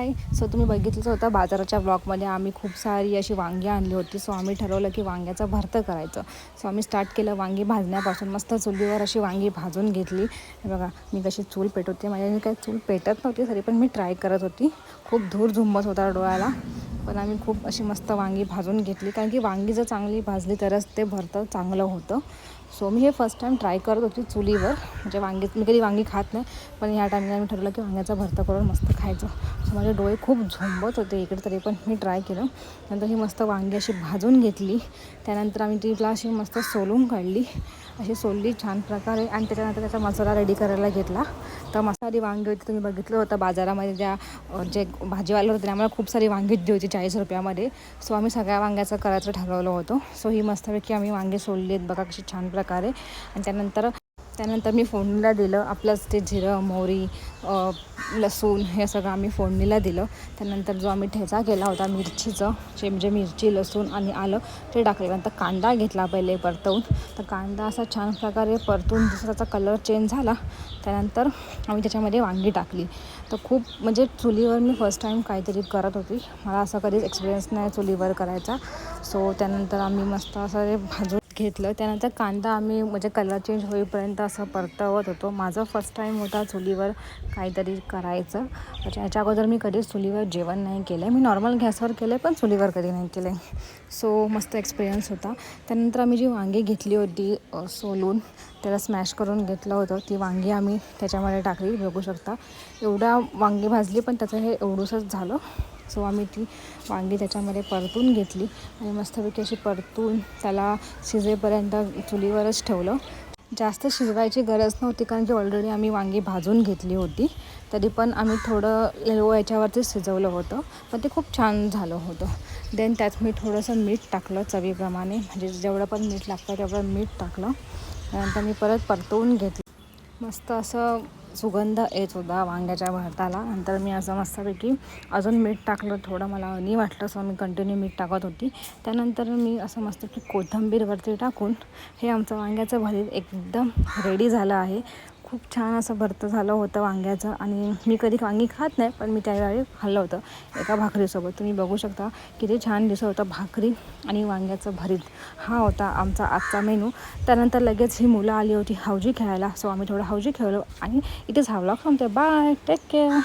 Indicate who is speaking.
Speaker 1: हाय so तुम्ही बघितलंच होतं बाजाराच्या ब्लॉकमध्ये आम्ही खूप सारी अशी वांगी आणली होती. सो आम्ही ठरवलं की वांग्याचं भरतं करायचं. सो आम्ही स्टार्ट केलं वांगी भाजण्यापासून. मस्त चुलीवर अशी वांगी भाजून घेतली. बघा मी कशी चूल पेटवते. म्हणजे माझ्या काही चूल पेटत नव्हती तरी पण मी ट्राय करत होती. खूप धूर झुंबत होता डोळ्याला. पण आम्ही खूप अशी मस्त वांगी भाजून घेतली. कारण की वांगी जर चांगली भाजली तरच ते भरतं चांगलं होतं. सो मी हे फर्स्ट टाईम ट्राय करत होती चुलीवर. म्हणजे वांगी मी कधी वांगी खात नाही पण ह्या टायमिंगला मी ठरवलं की वांग्याचं भरता करून मस्त खायचं. सो माझे डोळे खूप झोंबत होते इकडे तरी पण मी ट्राय केलं. नंतर ही मस्त वांगी अशी भाजून घेतली. त्यानंतर आम्ही तिला अशी मस्त सोलून काढली. अशी सोलली छान प्रकारे. आणि त्याच्यानंतर त्याचा मसाला रेडी करायला घेतला. तर मसाली वांगी होती तुम्ही बघितलं होतं बाजारामध्ये त्या जे भाजीवाले होते आम्हाला खूप सारी वांगी दिली होती चाळीस रुपयामध्ये. सो आम्ही सगळ्या वांग्याचं करायचं ठरवलं होतं. सो ही मस्तपैकी आम्ही वांगे सोलली आहेत. बघा कशी छान प्रकारे प्रकारे. आणि त्यानंतर त्यानंतर मी फोडणीला दिलं. आपलंच ते जिरं मोहरी लसूण हे सगळं आम्ही फोडणीला दिलं. त्यानंतर जो आम्ही ठेचा केला होता मिरचीचं जे म्हणजे मिरची लसूण आणि आलं ते टाकलं नंतर कांदा घेतला पहिले परतवून तर कांदा असा छान प्रकारे परतून दुसऱ्याचा कलर चेंज झाला. त्यानंतर आम्ही त्याच्यामध्ये वांगी टाकली. तर खूप म्हणजे चुलीवर मी फर्स्ट टाईम काहीतरी करत होती. मला असा कधीच एक्सपिरियन्स नाही चुलीवर करायचा. सो त्यानंतर आम्ही मस्त असं भाजून घेतलं. त्यानंतर कांदा आम्ही म्हणजे कलर चेंज होईपर्यंत असं परतवत होतो. माझं फर्स्ट टाईम होता चुलीवर काहीतरी करायचं. म्हणजे याच्या अगोदर मी कधीच चुलीवर जेवण नाही केलं. आहे मी नॉर्मल गॅसवर केलं आहे पण चुलीवर कधी नाही केलं आहे सो मस्त एक्सपिरियन्स होता. त्यानंतर आम्ही जी वांगी घेतली होती सोलून त्याला स्मॅश करून घेतलं होतं. ती वांगी आम्ही त्याच्यामध्ये टाकली. बघू शकता. एवढ्या वांगी भाजली पण त्याचं हे एवढूसच झालं. सो आम्ही ती वांगी त्याच्यामध्ये परतून घेतली आणि मस्तपैकी अशी परतून त्याला शिजेपर्यंत चुलीवरच ठेवलं. जास्त शिजवायची गरज नव्हती कारण की ऑलरेडी आम्ही वांगी भाजून घेतली होती. तरी पण आम्ही थोडं लो याच्यावरती शिजवलं होतं पण ते खूप छान झालं होतं. देन त्यात मी थोडंसं मीठ टाकलं चवीप्रमाणे म्हणजे जेवढं पण मीठ लागतं तेवढं मीठ टाकलं. त्यानंतर मी परत परतवून घेतलं. मस्त असं सुगंध येत होता वांग्याच्या भरताला. नंतर मी असं मस्तपैकी अजून मीठ टाकलं. थोडं मला अनी वाटलं सो मी कंटिन्यू मीठ टाकत होती. त्यानंतर मी असं मस्तपैकी कोथिंबीरवरती टाकून हे आमचं वांग्याचं भरीत एकदम रेडी झालं आहे. खूप छान असं भरतं झालं होतं वांग्याचं आणि मी कधी वांगी खात नाही पण मी त्यावेळी खाल्लं होतं एका भाकरीसोबत. तुम्ही बघू शकता किती छान दिसत होतं भाकरी आणि वांग्याचं भरीत. हा होता आमचा आजचा मेनू. त्यानंतर लगेच ही मुलं आली होती हौजी खेळायला. सो आम्ही थोडं हौजी खेळलो आणि इथेच हा व्लॉग थांबते बाय टेक केअर